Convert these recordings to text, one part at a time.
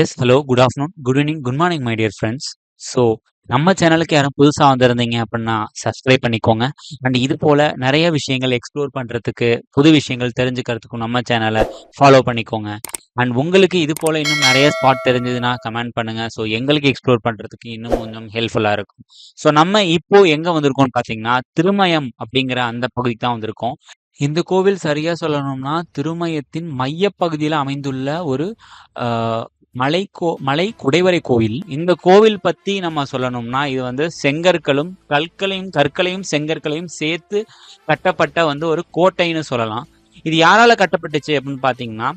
Yes hello good afternoon good evening good morning my dear friends so நம்ம சேனலுக்கு யாரும் புதுசாக வந்திருந்தீங்க அப்படின்னா சப்ஸ்கிரைப் பண்ணிக்கோங்க. அண்ட் இது போல் நிறைய விஷயங்கள் எக்ஸ்ப்ளோர் பண்ணுறதுக்கு புது விஷயங்கள் தெரிஞ்சுக்கிறதுக்கும் நம்ம சேனலை ஃபாலோ பண்ணிக்கோங்க. அண்ட் உங்களுக்கு இது போல் இன்னும் நிறைய ஸ்பாட் தெரிஞ்சதுன்னா கமெண்ட் பண்ணுங்கள் ஸோ எங்களுக்கு எக்ஸ்ப்ளோர் பண்ணுறதுக்கு இன்னும் கொஞ்சம் ஹெல்ப்ஃபுல்லாக இருக்கும். ஸோ நம்ம இப்போ எங்கே வந்திருக்கோம்னு பார்த்தீங்கன்னா திருமயம் அப்படிங்கிற அந்த பகுதிக்கு தான் வந்திருக்கோம். இந்த கோவில் சரியாக சொல்லணும்னா திருமயத்தின் மையப்பகுதியில் அமைந்துள்ள ஒரு மலை கோ மலை குடைவரை கோவில். இந்த கோவில் பத்தி நம்ம சொல்லணும்னா இது வந்து செங்கற்களும் கற்களையும் கற்களையும் செங்கற்களையும் சேர்த்து கட்டப்பட்ட வந்து ஒரு கோட்டைன்னு சொல்லலாம். இது யாரால கட்டப்பட்டுச்சு அப்படின்னு பாத்தீங்கன்னா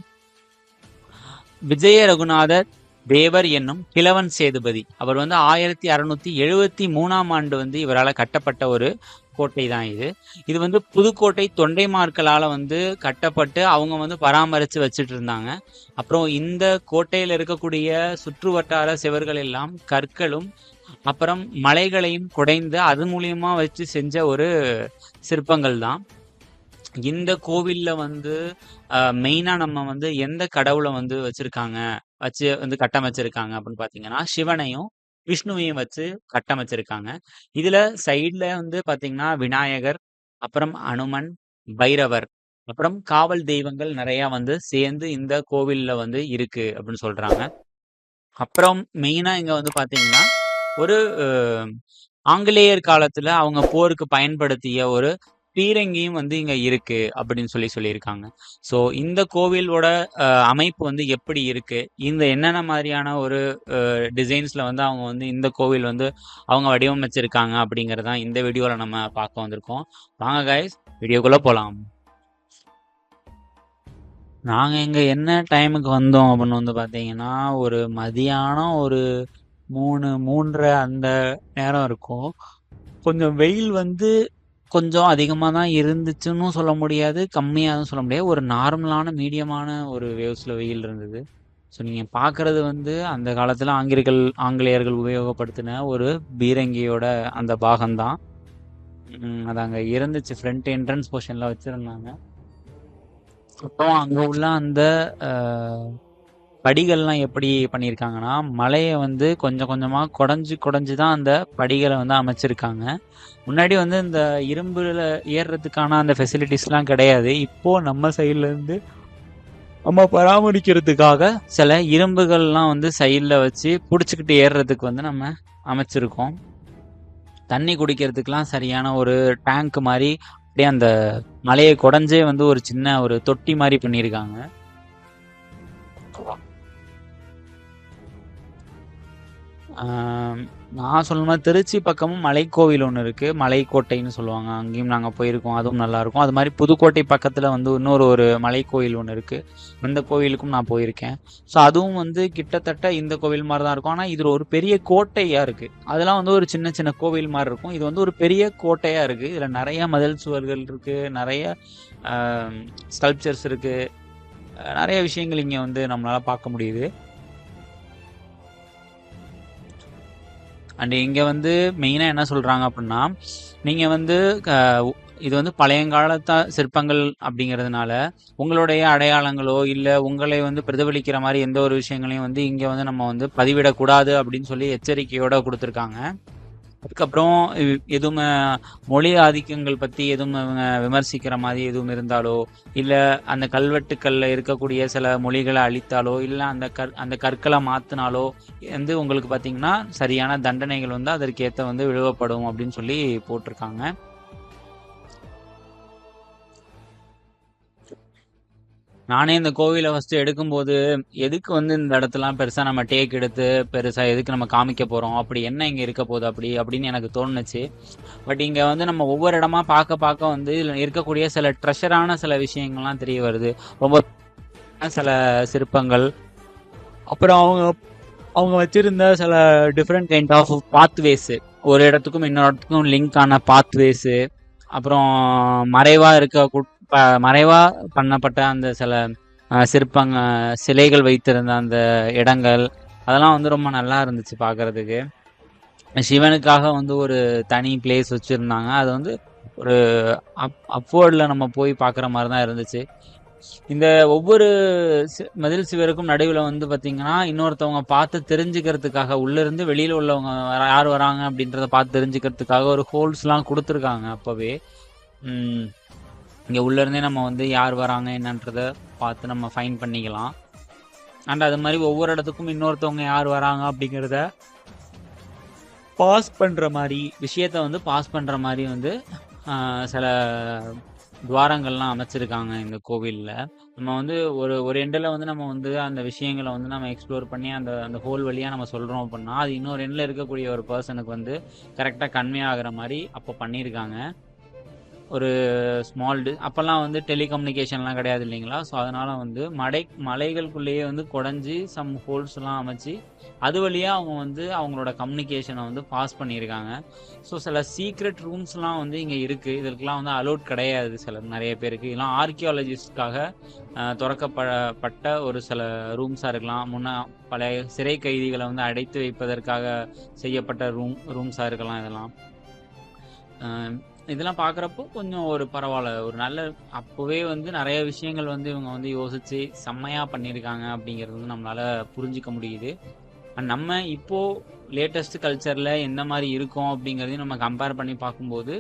விஜய ரகுநாதர் தேவர் என்னும் கிழவன் சேதுபதி. அவர் வந்து ஆயிரத்தி அறுநூத்தி எழுபத்தி மூணாம் ஆண்டு வந்து இவரால் கட்டப்பட்ட ஒரு கோட்டை தான் இது. இது வந்து புதுக்கோட்டை தொண்டைமார்களால் வந்து கட்டப்பட்டு அவங்க வந்து பராமரித்து வச்சுட்டு இருந்தாங்க அப்புறம் இந்த கோட்டையில் இருக்கக்கூடிய சுற்று வட்டார சுவர்கள் எல்லாம் கற்களும் அப்புறம் மலைகளையும் குடைந்து அது மூலியமா வச்சு செஞ்ச ஒரு சிற்பங்கள் தான். இந்த கோவில்ல வந்து மெயினாக நம்ம வந்து எந்த கடவுளை வந்து வச்சுருக்காங்க வச்சு வந்து கட்டமைச்சிருக்காங்க அப்படின்னு பார்த்தீங்கன்னா சிவனையும் விஷ்ணுவையும் வச்சு கட்டமைச்சிருக்காங்க. இதுல சைடுல வந்து பாத்தீங்கன்னா விநாயகர் அப்புறம் அனுமன் பைரவர் அப்புறம் காவல் தெய்வங்கள் நிறைய வந்து சேர்ந்து இந்த கோவில்ல வந்து இருக்கு அப்படின்னு சொல்றாங்க. அப்புறம் மெயினா இங்க வந்து பாத்தீங்கன்னா ஒரு ஆங்கிலேயர் காலத்துல அவங்க போருக்கு பயன்படுத்திய ஒரு பீரங்கியும் வந்து இங்க இருக்கு அப்படின்னு சொல்லி சொல்லியிருக்காங்க. ஸோ இந்த கோவிலோட அமைப்பு வந்து எப்படி இருக்கு? இந்த என்னென்ன மாதிரியான ஒரு டிசைன்ஸ்ல வந்து அவங்க வந்து இந்த கோவில் வந்து அவங்க வடிவமைச்சிருக்காங்க அப்படிங்கறதான் இந்த வீடியோவில் நம்ம பார்க்க வந்திருக்கோம். வாங்க கைஸ் வீடியோக்குள்ள போகலாம் நாங்கள் இங்கே என்ன டைமுக்கு வந்தோம் அப்படின்னு வந்து பார்த்தீங்கன்னா ஒரு மதியானம் ஒரு மூணு மூன்றரை அந்த நேரம் இருக்கும். கொஞ்சம் வெயில் வந்து கொஞ்சம் அதிகமாக தான் இருந்துச்சுன்னு சொல்ல முடியாது கம்மியாகவும் சொல்ல முடியாது. ஒரு நார்மலான மீடியமான ஒரு வேவ்ஸில் வெயில் இருந்தது. ஸோ நீங்கள் பார்க்குறது வந்து அந்த காலத்தில் ஆங்கிலேயர்கள் ஆங்கிலேயர்கள் உபயோகப்படுத்தின ஒரு பீரங்கியோட அந்த பாகம்தான். அது அங்கே இருந்துச்சு. ஃப்ரண்ட் என்ட்ரன்ஸ் போர்ஷனில் வச்சுருந்தாங்க. அப்புறம் அங்கே உள்ள அந்த படிகள்லாம் எப்படி பண்ணியிருக்காங்கன்னா மலையை வந்து கொஞ்சம் கொஞ்சமாக குடஞ்சி குடஞ்சி தான் அந்த படிகளை வந்து அமைச்சிருக்காங்க. முன்னாடி வந்து இந்த இரும்புல ஏறுறதுக்கான அந்த ஃபெசிலிட்டிஸ்லாம் கிடையாது. இப்போது நம்ம சைட்லேருந்து நம்ம பராமரிக்கிறதுக்காக சில இரும்புகள்லாம் வந்து சைடில் வச்சு பிடிச்சிக்கிட்டு ஏறுறதுக்கு வந்து நம்ம அமைச்சிருக்கோம். தண்ணி குடிக்கிறதுக்கெலாம் சரியான ஒரு டேங்க் மாதிரி அப்படியே அந்த மலையை குடஞ்சே வந்து ஒரு சின்ன ஒரு தொட்டி மாதிரி பண்ணியிருக்காங்க. நான் சொல்லணும்னா திருச்சி பக்கமும் மலைக்கோவில் ஒன்று இருக்குது மலைக்கோட்டைன்னு சொல்லுவாங்க. அங்கேயும் நாங்கள் போயிருக்கோம். அதுவும் நல்லாயிருக்கும் அது மாதிரி புதுக்கோட்டை பக்கத்தில் வந்து இன்னொரு ஒரு மலைக்கோயில் ஒன்று இருக்குது இந்த கோவிலுக்கும் நான் போயிருக்கேன். ஸோ அதுவும் வந்து கிட்டத்தட்ட இந்த கோவில் மாதிரி தான் இருக்கும். ஆனால் இதில் ஒரு பெரிய கோட்டையாக இருக்குது அதெல்லாம் வந்து ஒரு சின்ன சின்ன கோவில் மாதிரி இருக்கும். இது வந்து ஒரு பெரிய கோட்டையாக இருக்குது இதில் நிறைய மதில் சுவர்கள் இருக்குது நிறைய ஸ்கல்ப்சர்ஸ் இருக்குது நிறைய விஷயங்கள் இங்கே வந்து நம்மளால் பார்க்க முடியுது. அண்ட் இங்கே வந்து மெயினாக என்ன சொல்கிறாங்க அப்படின்னா நீங்கள் வந்து க- இது வந்து பழையங்காலத்த சிற்பங்கள் அப்படிங்கிறதுனால உங்களுடைய அடையாளங்களோ இல்லை உங்களை வந்து பிரதிபலிக்கிற மாதிரி எந்த ஒரு விஷயங்களையும் வந்து இங்கே வந்து நம்ம வந்து பதிவிடக்கூடாது அப்படின்னு சொல்லி எச்சரிக்கையோட கொடுத்துருக்காங்க. அதுக்கப்புறம் எதுவும் மொழி ஆதிக்கங்கள் பற்றி எதுவும் இவங்க விமர்சிக்கிற மாதிரி எதுவும் இருந்தாலோ இல்லை அந்த கல்வெட்டுக்களில் இருக்கக்கூடிய சில மொழிகளை அழித்தாலோ இல்லை அந்த கற் அந்த கற்களை மாற்றினாலோ வந்து உங்களுக்கு பார்த்தீங்கன்னா சரியான தண்டனைகள் வந்து அதற்கேற்ற வந்து விழுவப்படும் அப்படின்னு சொல்லி போட்டிருக்காங்க. நானே இந்த கோவிலை ஃபஸ்ட்டு எடுக்கும்போது எதுக்கு வந்து இந்த இடத்தெல்லாம் பெருசாக நம்ம டேக் எடுத்து பெருசாக எதுக்கு நம்ம காமிக்க போகிறோம் அப்படி என்ன இங்கே இருக்க போகுது அப்படி? அப்படின்னு எனக்கு தோணுச்சு. பட் இங்கே வந்து நம்ம ஒவ்வொரு இடமா பார்க்க பார்க்க வந்து இதில் இருக்கக்கூடிய சில ட்ரெஷரான சில விஷயங்கள்லாம் தெரிய வருது. ரொம்ப சில சிற்பங்கள். அப்புறம் அவங்க அவங்க வச்சிருந்த சில டிஃப்ரெண்ட் கைண்ட் ஆஃப் பாத்வேஸு ஒரு இடத்துக்கும் இன்னொரு இடத்துக்கும் லிங்க் ஆன பாத்வேஸு அப்புறம் மறைவாக இருக்க ப- மறைவா பண்ணப்பட்ட அந்த சில சிற்பங்க சிலைகள் வைத்திருந்த அந்த இடங்கள் அதெல்லாம் வந்து ரொம்ப நல்லா இருந்துச்சு பார்க்குறதுக்கு சிவனுக்காக வந்து ஒரு தனி பிளேஸ் வச்சுருந்தாங்க. அது வந்து ஒரு அப் அப்வேர்டில் நம்ம போய் பார்க்குற மாதிரி தான் இருந்துச்சு. இந்த ஒவ்வொரு மதில் சுவருக்கும் நடுவில் வந்து பார்த்தீங்கன்னா இன்னொருத்தவங்க பார்த்து தெரிஞ்சுக்கிறதுக்காக உள்ளேருந்து வெளியில் உள்ளவங்க யார் வராங்க அப்படின்றத பார்த்து தெரிஞ்சுக்கிறதுக்காக ஒரு ஹோல்ஸ்லாம் கொடுத்துருக்காங்க அப்போவே. இங்கே உள்ளேருந்தே நம்ம வந்து யார் வராங்க என்னன்றத பார்த்து நம்ம ஃபைன் பண்ணிக்கலாம். அண்ட் அது மாதிரி ஒவ்வொரு இடத்துக்கும் இன்னொருத்தவங்க யார் வராங்க அப்படிங்கிறத பாஸ் பண்ணுற மாதிரி விஷயத்த வந்து பாஸ் பண்ணுற மாதிரி வந்து சில துவாரங்கள்லாம் அமைச்சிருக்காங்க இந்த கோவிலில். நம்ம வந்து ஒரு ஒரு எண்டில் வந்து நம்ம வந்து அந்த விஷயங்களை வந்து நம்ம எக்ஸ்ப்ளோர் பண்ணி அந்த அந்த ஹோல் வழியாக நம்ம சொல்கிறோம் அப்படின்னா அது இன்னொரு எண்டில் இருக்கக்கூடிய ஒரு பர்சனுக்கு வந்து கரெக்டாக கன்வே ஆகிற மாதிரி அப்போ பண்ணியிருக்காங்க. ஒரு ஸ்மால் டி அப்போல்லாம் வந்து டெலிகம்யூனிகேஷன்லாம் கிடையாது இல்லைங்களா? ஸோ அதனால் வந்து மடை மலைகளுக்குள்ளேயே வந்து குடஞ்சி சம் ஹோல்ஸ்லாம் அமைச்சு அது வழியாக அவங்க வந்து அவங்களோட கம்யூனிகேஷனை வந்து பாஸ் பண்ணியிருக்காங்க. ஸோ சில சீக்ரெட் ரூம்ஸ்லாம் வந்து இங்கே இருக்குது இதற்கெல்லாம் வந்து அலோட் கிடையாது சில நிறைய பேருக்கு. இதெல்லாம் ஆர்கியாலஜிஸ்ட்காக திறக்கப்பட்ட ஒரு சில ரூம்ஸாக இருக்கலாம். முன்ன பழைய சிறை கைதிகளை வந்து அடைத்து வைப்பதற்காக செய்யப்பட்ட ரூம் ரூம்ஸாக இருக்கலாம் இதெல்லாம். இதெல்லாம் பார்க்குறப்போ கொஞ்சம் ஒரு பரவாயில்ல. ஒரு நல்ல அப்போவே வந்து நிறைய விஷயங்கள் வந்து இவங்க வந்து யோசிச்சு செம்மையாக பண்ணியிருக்காங்க அப்படிங்கிறது வந்து நம்மளால புரிஞ்சிக்க முடியுது. அண்ட் நம்ம இப்போ லேட்டஸ்ட் கல்ச்சரில் எந்த மாதிரி இருக்கோம் அப்படிங்கிறதையும் நம்ம கம்பேர் பண்ணி பார்க்கும்போது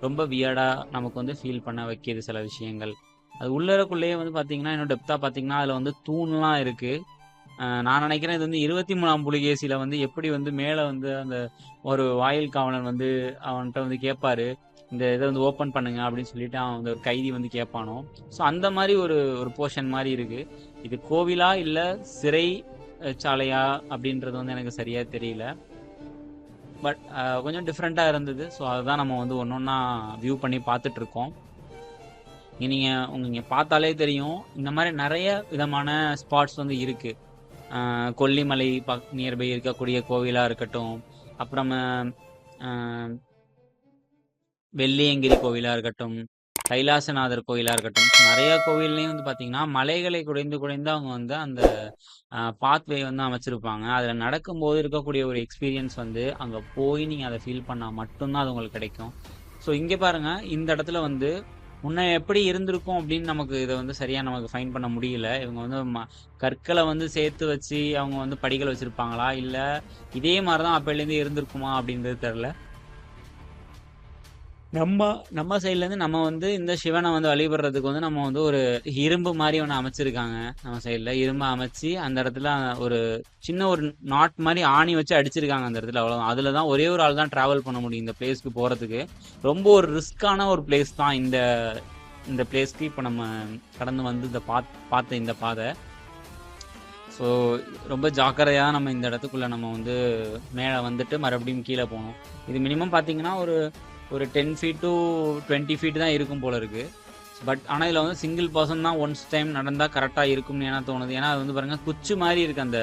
ரொம்ப வியர்டாக நமக்கு வந்து ஃபீல் பண்ண வைக்கிது சில விஷயங்கள். அது உள்ளறக்குள்ளேயே வந்து பார்த்தீங்கன்னா இன்னும் டெப்த்தாக பார்த்தீங்கன்னா அதில் வந்து தூண்லாம் இருக்குது நான் நினைக்கிறேன் இது வந்து இருபத்தி மூணாம் புலிகேசியில் வந்து எப்படி வந்து மேலே வந்து அந்த ஒரு வாயில் காவலன் வந்து அவன்கிட்ட வந்து கேட்பாரு இந்த இதை வந்து ஓப்பன் பண்ணுங்க அப்படின்னு சொல்லிட்டு அவன் வந்து ஒரு கைதி வந்து கேட்பானோ? ஸோ அந்த மாதிரி ஒரு ஒரு போர்ஷன் மாதிரி இருக்கு. இது கோவிலா இல்லை சிறை சாலையா அப்படின்றது வந்து எனக்கு சரியா தெரியல. பட் கொஞ்சம் டிஃப்ரெண்ட்டாக இருந்தது. ஸோ அதுதான் நம்ம வந்து ஒன்று ஒன்றா வியூ பண்ணி பார்த்துட்டு இருக்கோம் இங்க உங்க இங்கே பார்த்தாலே தெரியும். இந்த மாதிரி நிறைய விதமான ஸ்பாட்ஸ் வந்து இருக்கு. கொல்லிமலை பக் நியர்பை இருக்கக்கூடிய கோவிலாக இருக்கட்டும். அப்புறம் வெள்ளியங்கிரி கோவிலா இருக்கட்டும் கைலாசநாதர் கோயிலா இருக்கட்டும் நிறைய கோவில்லையும் வந்து பாத்தீங்கன்னா மலைகளை குடைந்து குடைந்து அவங்க வந்து அந்த பாத்வே வந்து அமைச்சிருப்பாங்க. அதுல நடக்கும்போது இருக்கக்கூடிய ஒரு எக்ஸ்பீரியன்ஸ் வந்து அங்க போய் நீங்க அதை ஃபீல் பண்ணா மட்டும்தான் அது உங்களுக்கு கிடைக்கும். ஸோ இங்க பாருங்க இந்த இடத்துல வந்து முன்ன எப்படி இருந்திருக்கும்? அப்படின்னு நமக்கு இதை வந்து சரியா நமக்கு ஃபைன் பண்ண முடியல. இவங்க வந்து ம- கற்களை வந்து சேர்த்து வச்சு அவங்க வந்து படிகள் வச்சிருப்பாங்களா? இல்ல இதே மாதிரிதான் அப்பையிலேருந்து இருந்திருக்குமா அப்படின்றது தெரில நம்ம நம்ம சைட்லேருந்து நம்ம வந்து இந்த சிவனை வந்து வழிபடுறதுக்கு வந்து நம்ம வந்து ஒரு இரும்பு மாதிரி ஒன்று அமைச்சிருக்காங்க நம்ம சைடில் இரும்பு அமைச்சு அந்த இடத்துல ஒரு சின்ன ஒரு நாட் மாதிரி ஆணி வச்சு அடிச்சிருக்காங்க அந்த இடத்துல அவ்வளவுதான். அதில் தான் ஒரே ஒரு ஆள் தான் ட்ராவல் பண்ண முடியும் இந்த பிளேஸ்க்கு போகிறதுக்கு ரொம்ப ஒரு ரிஸ்க்கான ஒரு பிளேஸ் தான் இந்த இந்த பிளேஸ்க்கு இப்போ நம்ம கடந்து வந்து இந்த பாத் பார்த்த இந்த பாதை. ஸோ ரொம்ப ஜாக்கிரதையாக நம்ம இந்த இடத்துக்குள்ளே நம்ம வந்து மேலே வந்துட்டு மறுபடியும் கீழே போகணும். இது மினிமம் பார்த்தீங்கன்னா ஒரு ஒரு ten feet to twenty feet தான் இருக்கும் போல இருக்குது பட் ஆனால் இதில் வந்து சிங்கிள் பர்சன் தான் ஒன்ஸ் டைம் நடந்தால் கரெக்டாக இருக்கும்னு என்ன தோணுது. ஏன்னா அது வந்து பாருங்கள் குச்சி மாதிரி இருக்குது அந்த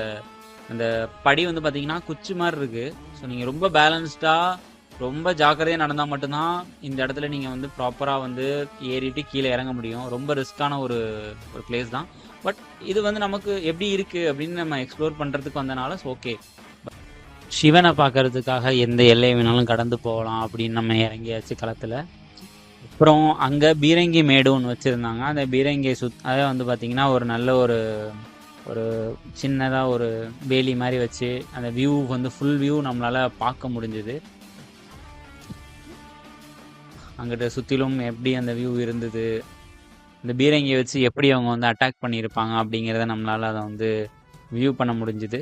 அந்த படி வந்து பார்த்தீங்கன்னா குச்சி மாதிரி இருக்குது ஸோ நீங்கள் ரொம்ப பேலன்ஸ்டாக ரொம்ப ஜாக்கிரதையாக நடந்தால் மட்டும்தான் இந்த இடத்துல நீங்கள் வந்து ப்ராப்பராக வந்து ஏறிட்டு கீழே இறங்க முடியும். ரொம்ப ரிஸ்க்கான ஒரு ஒரு பிளேஸ் தான். பட் இது வந்து நமக்கு எப்படி இருக்குது அப்படின்னு நம்ம எக்ஸ்ப்ளோர் பண்ணுறதுக்கு வந்தனால ஓகே சிவனை பார்க்கறதுக்காக எந்த எல்லை வேணாலும் கடந்து போகலாம் அப்படின்னு நம்ம இறங்கியாச்சு களத்தில். அப்புறம் அங்கே பீரங்கி மேடு ஒன்று வச்சுருந்தாங்க. அந்த பீரங்கியை சுத் அதை வந்து பார்த்திங்கன்னா ஒரு நல்ல ஒரு ஒரு சின்னதாக ஒரு வேலி மாதிரி வச்சு அந்த வியூ வந்து ஃபுல் வியூ நம்மளால் பார்க்க முடிஞ்சுது. அங்கிட்ட சுற்றிலும் எப்படி அந்த வியூ இருந்தது? இந்த பீரங்கியை வச்சு எப்படி அவங்க வந்து அட்டாக் பண்ணியிருப்பாங்க அப்படிங்கிறத நம்மளால் அதை வந்து வியூ பண்ண முடிஞ்சுது.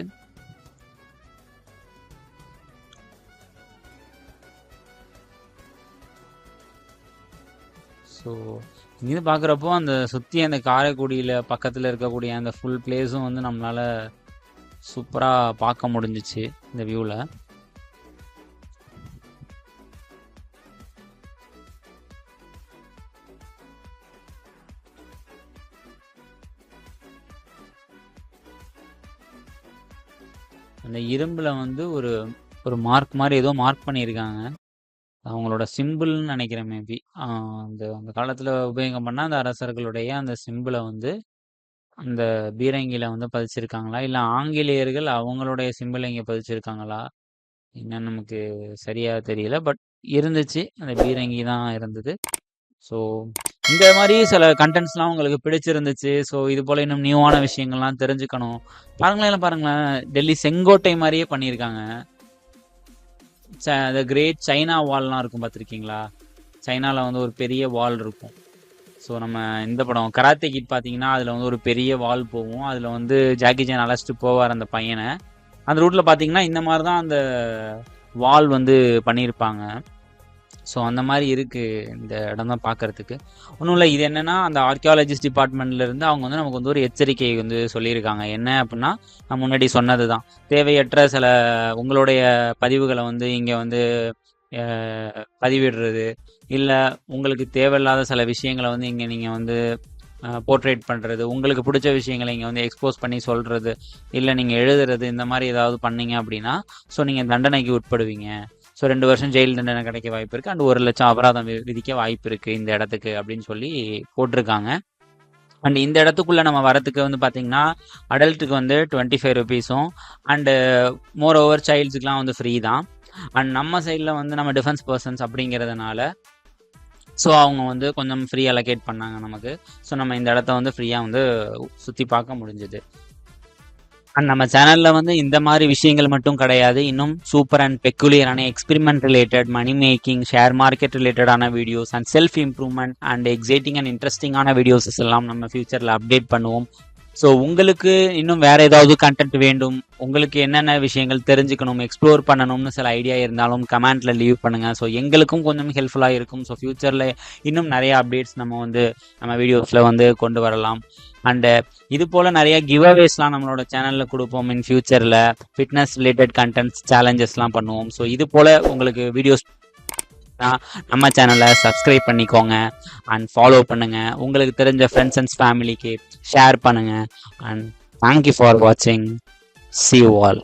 ஸோ இங்கே பார்க்குறப்போ அந்த சுற்றி அந்த காரைக்குடியில் பக்கத்தில் இருக்கக்கூடிய அந்த ஃபுல் பிளேஸும் வந்து நம்மளால் சூப்பராக பார்க்க முடிஞ்சிச்சு இந்த வியூவில் அந்த இரும்பில் வந்து ஒரு ஒரு மார்க் மாதிரி ஏதோ மார்க் பண்ணியிருக்காங்க. அவங்களோட சிம்பிள்னு நினைக்கிறேன் மேபி அந்த அந்த காலத்தில் உபயோகம் பண்ண அந்த அரசர்களுடைய அந்த சிம்பிளை வந்து அந்த பீரங்கியில் வந்து பதிச்சிருக்காங்களா? இல்லை ஆங்கிலேயர்கள் அவங்களுடைய சிம்பிளை இங்கே பதிச்சிருக்காங்களா? என்னன்னு நமக்கு சரியாக தெரியல. பட் இருந்துச்சு. அந்த பீரங்கி தான் இருந்தது. ஸோ இந்த மாதிரி சில கண்டென்ட்ஸ்லாம் உங்களுக்கு பிடிச்சிருந்துச்சு. ஸோ இது போல் இன்னும் நியூவான விஷயங்கள்லாம் தெரிஞ்சுக்கணும். பாருங்களேன் எல்லாம் பாருங்களேன். டெல்லி செங்கோட்டை மாதிரியே பண்ணியிருக்காங்க. இந்த கிரேட் சைனா வால்லாம் இருக்கும் பார்த்துருக்கீங்களா சைனாவில் வந்து ஒரு பெரிய வால் இருக்கும். ஸோ நம்ம இந்த படம் கராத்தே கிட் பார்த்தீங்கன்னா அதில் வந்து ஒரு பெரிய வால் போகும். அதில் வந்து ஜாக்கி ஜான் அழைச்சிட்டு போவார் அந்த பையனை. அந்த ரூட்டில் பார்த்தீங்கன்னா இந்த மாதிரி தான் அந்த வால் வந்து பண்ணியிருப்பாங்க. ஸோ அந்த மாதிரி இருக்குது இந்த இடம் தான் பார்க்குறதுக்கு. ஒன்றும் இல்லை இது என்னென்னா அந்த ஆர்கியாலஜிஸ்ட் டிபார்ட்மெண்ட்லேருந்து அவங்க வந்து நமக்கு வந்து ஒரு எச்சரிக்கை வந்து சொல்லியிருக்காங்க. என்ன அப்படின்னா நான் முன்னாடி சொன்னது தான் தேவையற்ற சில உங்களுடைய பதிவுகளை வந்து இங்கே வந்து பதிவிடுறது இல்லை உங்களுக்கு தேவையில்லாத சில விஷயங்களை வந்து இங்கே நீங்கள் வந்து போர்ட்ரேட் பண்ணுறது உங்களுக்கு பிடிச்ச விஷயங்களை இங்கே வந்து எக்ஸ்போஸ் பண்ணி சொல்கிறது இல்லை நீங்கள் எழுதுறது இந்த மாதிரி ஏதாவது பண்ணீங்க அப்படின்னா ஸோ நீங்கள் தண்டனைக்கு உட்படுவீங்க. ஸோ ரெண்டு வருஷம் ஜெயில் தண்டனை கிடைக்க வாய்ப்பு இருக்குது அண்ட் ஒரு லட்சம் அபராதம் விதிக்க வாய்ப்பு இருக்குது இந்த இடத்துக்கு அப்படின்னு சொல்லி போட்டிருக்காங்க. அண்ட் இந்த இடத்துக்குள்ளே நம்ம வரத்துக்கு வந்து பார்த்தீங்கன்னா அடல்ட்டுக்கு வந்து டுவெண்ட்டி ஃபைவ் ருபீஸும் அண்டு மோர் ஓவர் சைல்ட்ஸுக்குலாம் வந்து ஃப்ரீ தான். அண்ட் நம்ம சைடில் வந்து நம்ம டிஃபென்ஸ் பர்சன்ஸ் அப்படிங்கிறதுனால ஸோ அவங்க வந்து கொஞ்சம் ஃப்ரீ அலோகேட் பண்ணாங்க நமக்கு. ஸோ நம்ம இந்த இடத்த வந்து ஃப்ரீயாக வந்து சுற்றி பார்க்க முடிஞ்சுது. அண்ட் நம்ம சேனலில் வந்து இந்த மாதிரி விஷயங்கள் மட்டும் கிடையாது. இன்னும் super and பெக்குலியரான experiment related money making share market ரிலேட்டடான videos and self improvement and exciting and இன்ட்ரெஸ்டிங்கான வீடியோஸ் எல்லாம் நம்ம ஃபியூச்சரில் அப்டேட் பண்ணுவோம். ஸோ உங்களுக்கு இன்னும் வேற ஏதாவது கண்டென்ட் வேண்டும் உங்களுக்கு என்னென்ன விஷயங்கள் தெரிஞ்சுக்கணும் எக்ஸ்ப்ளோர் பண்ணணும்னு சில ஐடியா இருந்தாலும் கமெண்ட்ல லீவ் பண்ணுங்க. ஸோ எங்களுக்கும் கொஞ்சம் ஹெல்ப்ஃபுல்லாக இருக்கும். ஸோ ஃபியூச்சரில் இன்னும் நிறைய அப்டேட்ஸ் நம்ம வந்து நம்ம வீடியோஸில் வந்து கொண்டு வரலாம். அண்டு uh, இது போல் நிறைய கிவ் அவேஸ்லாம் நம்மளோட சேனலில் கொடுப்போம் இன் ஃபியூச்சரில் ஃபிட்னஸ் ரிலேட்டட் கண்டென்ட்ஸ் சேலஞ்சஸ்லாம் பண்ணுவோம். ஸோ இது போல் உங்களுக்கு வீடியோஸ் நம்ம சேனலை சப்ஸ்கிரைப் பண்ணிக்கோங்க. அண்ட் ஃபாலோ பண்ணுங்கள் உங்களுக்கு தெரிஞ்ச ஃப்ரெண்ட்ஸ் அண்ட் ஃபேமிலிக்கு ஷேர் பண்ணுங்கள் அண்ட் தேங்க்யூ ஃபார் வாட்சிங் சி ஆல்